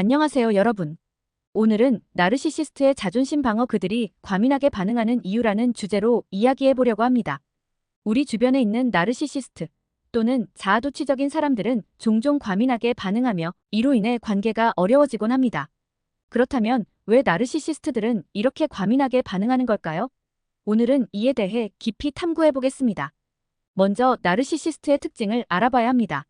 안녕하세요, 여러분. 오늘은 나르시시스트의 자존심 방어 그들이 과민하게 반응하는 이유라는 주제로 이야기해 보려고 합니다. 우리 주변에 있는 나르시시스트 또는 자아도취적인 사람들은 종종 과민하게 반응하며 이로 인해 관계가 어려워지곤 합니다. 그렇다면 왜 나르시시스트들은 이렇게 과민하게 반응하는 걸까요? 오늘은 이에 대해 깊이 탐구해 보겠습니다. 먼저 나르시시스트의 특징을 알아봐야 합니다.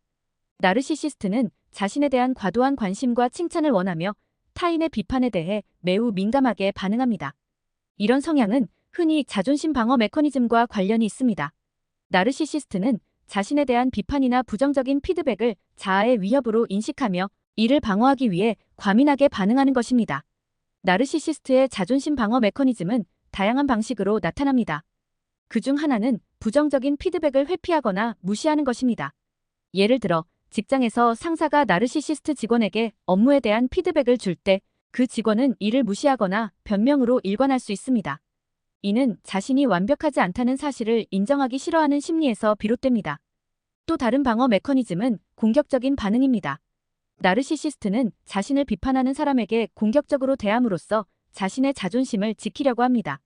나르시시스트는 자신에 대한 과도한 관심과 칭찬을 원하며 타인의 비판에 대해 매우 민감하게 반응합니다. 이런 성향은 흔히 자존심 방어 메커니즘과 관련이 있습니다. 나르시시스트는 자신에 대한 비판이나 부정적인 피드백을 자아의 위협으로 인식하며 이를 방어하기 위해 과민하게 반응하는 것입니다. 나르시시스트의 자존심 방어 메커니즘은 다양한 방식으로 나타납니다. 그 중 하나는 부정적인 피드백을 회피하거나 무시하는 것입니다. 예를 들어 직장에서 상사가 나르시시스트 직원에게 업무에 대한 피드백을 줄 때 그 직원은 이를 무시하거나 변명으로 일관할 수 있습니다. 이는 자신이 완벽하지 않다는 사실을 인정하기 싫어하는 심리에서 비롯됩니다. 또 다른 방어 메커니즘은 공격적인 반응입니다. 나르시시스트는 자신을 비판하는 사람에게 공격적으로 대함으로써 자신의 자존심을 지키려고 합니다.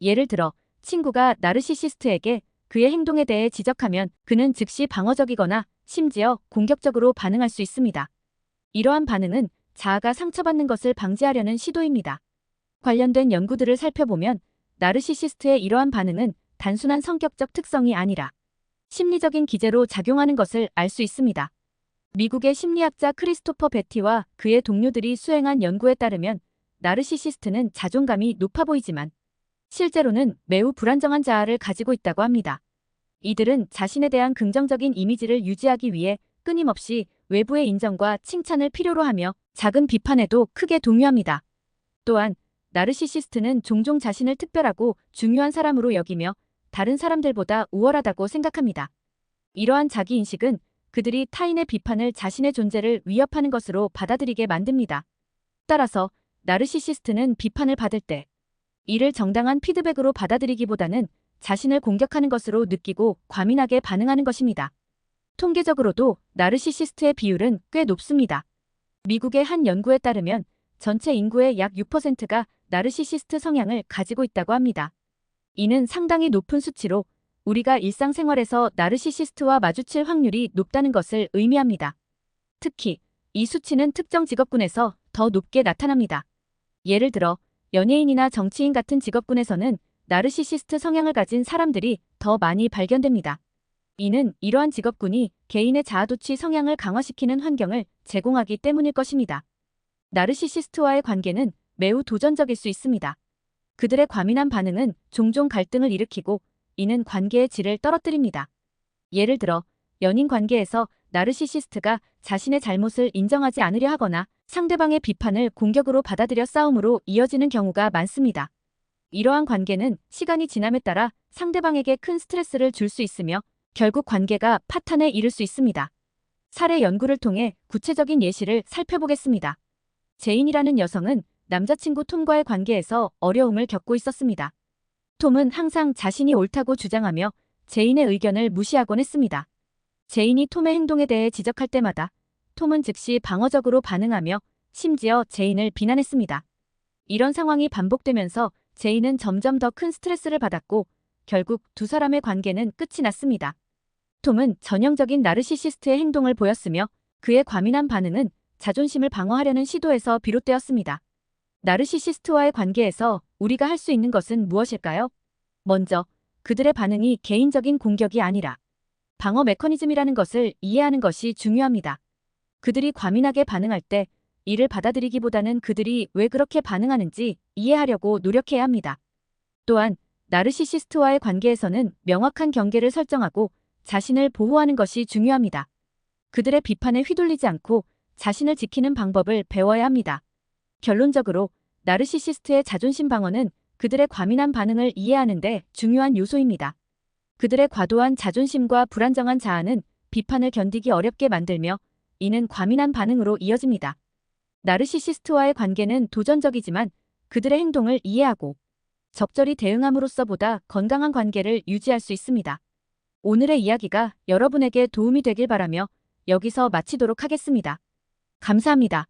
예를 들어 친구가 나르시시스트에게 그의 행동에 대해 지적하면 그는 즉시 방어적이거나 심지어 공격적으로 반응할 수 있습니다. 이러한 반응은 자아가 상처받는 것을 방지하려는 시도입니다. 관련된 연구들을 살펴보면 나르시시스트의 이러한 반응은 단순한 성격적 특성이 아니라 심리적인 기제로 작용하는 것을 알 수 있습니다. 미국의 심리학자 크리스토퍼 베티와 그의 동료들이 수행한 연구에 따르면 나르시시스트는 자존감이 높아 보이지만 실제로는 매우 불안정한 자아를 가지고 있다고 합니다. 이들은 자신에 대한 긍정적인 이미지를 유지하기 위해 끊임없이 외부의 인정과 칭찬을 필요로 하며 작은 비판에도 크게 동요합니다. 또한 나르시시스트는 종종 자신을 특별하고 중요한 사람으로 여기며 다른 사람들보다 우월하다고 생각합니다. 이러한 자기인식은 그들이 타인의 비판을 자신의 존재를 위협하는 것으로 받아들이게 만듭니다. 따라서 나르시시스트는 비판을 받을 때 이를 정당한 피드백으로 받아들이기보다는 자신을 공격하는 것으로 느끼고 과민하게 반응하는 것입니다. 통계적으로도 나르시시스트의 비율은 꽤 높습니다. 미국의 한 연구에 따르면 전체 인구의 약 6%가 나르시시스트 성향을 가지고 있다고 합니다. 이는 상당히 높은 수치로 우리가 일상생활에서 나르시시스트와 마주칠 확률이 높다는 것을 의미합니다. 특히 이 수치는 특정 직업군에서 더 높게 나타납니다. 예를 들어 연예인이나 정치인 같은 직업군에서는 나르시시스트 성향을 가진 사람들이 더 많이 발견됩니다. 이는 이러한 직업군이 개인의 자아도취 성향을 강화시키는 환경을 제공하기 때문일 것입니다. 나르시시스트와의 관계는 매우 도전적일 수 있습니다. 그들의 과민한 반응은 종종 갈등을 일으키고 이는 관계의 질을 떨어뜨립니다. 예를 들어 연인 관계에서 나르시시스트가 자신의 잘못을 인정하지 않으려 하거나 상대방의 비판을 공격으로 받아들여 싸움으로 이어지는 경우가 많습니다. 이러한 관계는 시간이 지남에 따라 상대방에게 큰 스트레스를 줄 수 있으며 결국 관계가 파탄에 이를 수 있습니다. 사례 연구를 통해 구체적인 예시를 살펴보겠습니다. 제인이라는 여성은 남자친구 톰과의 관계에서 어려움을 겪고 있었습니다. 톰은 항상 자신이 옳다고 주장하며 제인의 의견을 무시하곤 했습니다. 제인이 톰의 행동에 대해 지적할 때마다 톰은 즉시 방어적으로 반응하며 심지어 제인을 비난했습니다. 이런 상황이 반복되면서 제인은 점점 더 큰 스트레스를 받았고 결국 두 사람의 관계는 끝이 났습니다. 톰은 전형적인 나르시시스트의 행동을 보였으며 그의 과민한 반응은 자존심을 방어하려는 시도에서 비롯되었습니다. 나르시시스트와의 관계에서 우리가 할 수 있는 것은 무엇일까요? 먼저 그들의 반응이 개인적인 공격이 아니라 방어 메커니즘이라는 것을 이해하는 것이 중요합니다. 그들이 과민하게 반응할 때 이를 받아들이기보다는 그들이 왜 그렇게 반응하는지 이해하려고 노력해야 합니다. 또한 나르시시스트와의 관계에서는 명확한 경계를 설정하고 자신을 보호하는 것이 중요합니다. 그들의 비판에 휘둘리지 않고 자신을 지키는 방법을 배워야 합니다. 결론적으로 나르시시스트의 자존심 방어는 그들의 과민한 반응을 이해하는데 중요한 요소입니다. 그들의 과도한 자존심과 불안정한 자아는 비판을 견디기 어렵게 만들며 이는 과민한 반응으로 이어집니다. 나르시시스트와의 관계는 도전적이지만 그들의 행동을 이해하고 적절히 대응함으로써 보다 건강한 관계를 유지할 수 있습니다. 오늘의 이야기가 여러분에게 도움이 되길 바라며 여기서 마치도록 하겠습니다. 감사합니다.